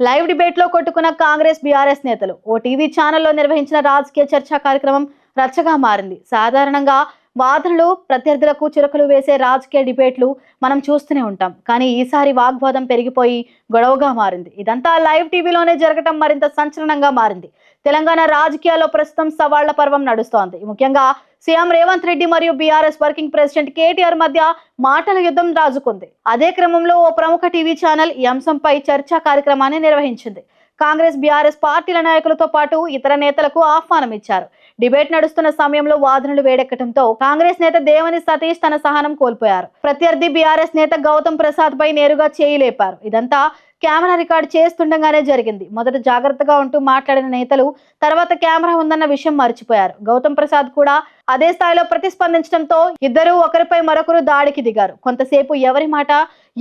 Live డిబేట్లో కొట్టుకున్న Congress BRS నేతలు ఓ TV ఛానల్లో నిర్వహించిన రాజకీయ చర్చా కార్యక్రమం రచ్చగా మారింది. సాధారణంగా వాదనలు ప్రత్యర్థులకు చిరకలు వేసే రాజకీయ డిబేట్లు మనం చూస్తూనే ఉంటాం. కానీ ఈసారి వాగ్వాదం పెరిగిపోయి గొడవగా మారింది. ఇదంతా లైవ్ టీవీలోనే జరగటం మరింత సంచలనంగా మారింది. తెలంగాణ రాజకీయాల్లో ప్రస్తుతం సవాళ్ళ పర్వం నడుస్తోంది. ముఖ్యంగా సీఎం రేవంత్ రెడ్డి మరియు బీఆర్ఎస్ వర్కింగ్ ప్రెసిడెంట్ కేటీఆర్ మధ్య మాటల యుద్ధం రాజుకుంది. అదే క్రమంలో ఓ ప్రముఖ టీవీ ఛానల్ ఈ అంశంపై చర్చా కార్యక్రమాన్ని నిర్వహించింది. కాంగ్రెస్ బీఆర్ఎస్ పార్టీల నాయకులతో పాటు ఇతర నేతలకు ఆహ్వానం ఇచ్చారు డిబేట్ నడుస్తున్న సమయంలో వాదనలు వేడెక్కడంతో కాంగ్రెస్ నేత దేవని సతీష్ తన సహనం కోల్పోయారు. ప్రత్యర్థి బీఆర్ఎస్ నేత గౌతమ్ ప్రసాద్ పై నేరుగా చేయి లేపారు. ఇదంతా కెమెరా రికార్డ్ చేస్తుండగానే జరిగింది. మొదట జాగ్రత్తగా ఉంటూ మాట్లాడిన నేతలు తర్వాత కెమెరా ఉందన్న విషయం మర్చిపోయారు. గౌతమ్ ప్రసాద్ కూడా అదే స్థాయిలో ప్రతిస్పందించడంతో ఇద్దరు ఒకరిపై మరొకరు దాడికి దిగారు. కొంతసేపు ఎవరి మాట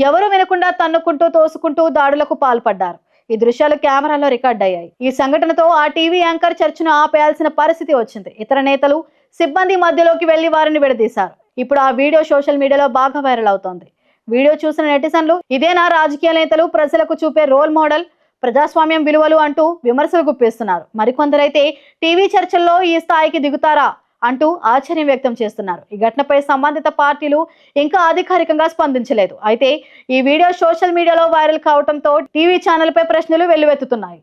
ఎవరు వినకుండా తన్నుకుంటూ తోసుకుంటూ దాడులకు పాల్పడ్డారు. ఈ దృశ్యాలు కెమెరాలో రికార్డ్ అయ్యాయి. ఈ సంఘటనతో ఆ టీవీ యాంకర్ చర్చను ఆపేయాల్సిన పరిస్థితి వచ్చింది. ఇతర నేతలు సిబ్బంది మధ్యలోకి వెళ్ళి వారిని విడదీశారు. ఇప్పుడు ఆ వీడియో సోషల్ మీడియాలో బాగా వైరల్ అవుతోంది. వీడియో చూసిన నెటిజన్లు ఇదేనా రాజకీయ నేతలు ప్రజలకు చూపే రోల్ మోడల్? ప్రజాస్వామ్యం విలువలు అంటూ విమర్శలు గుప్పిస్తున్నారు. మరికొందరైతే టీవీ చర్చల్లో ఈ స్థాయికి దిగుతారా? అంటూ ఆశ్చర్యం వ్యక్తం చేస్తున్నారు. ఈ ఘటనపై సంబంధిత పార్టీలు ఇంకా అధికారికంగా స్పందించలేదు. అయితే ఈ వీడియో సోషల్ మీడియాలో వైరల్ కావడంతో టీవీ ఛానల్పై ప్రశ్నలు వెల్లువెత్తుతున్నాయి.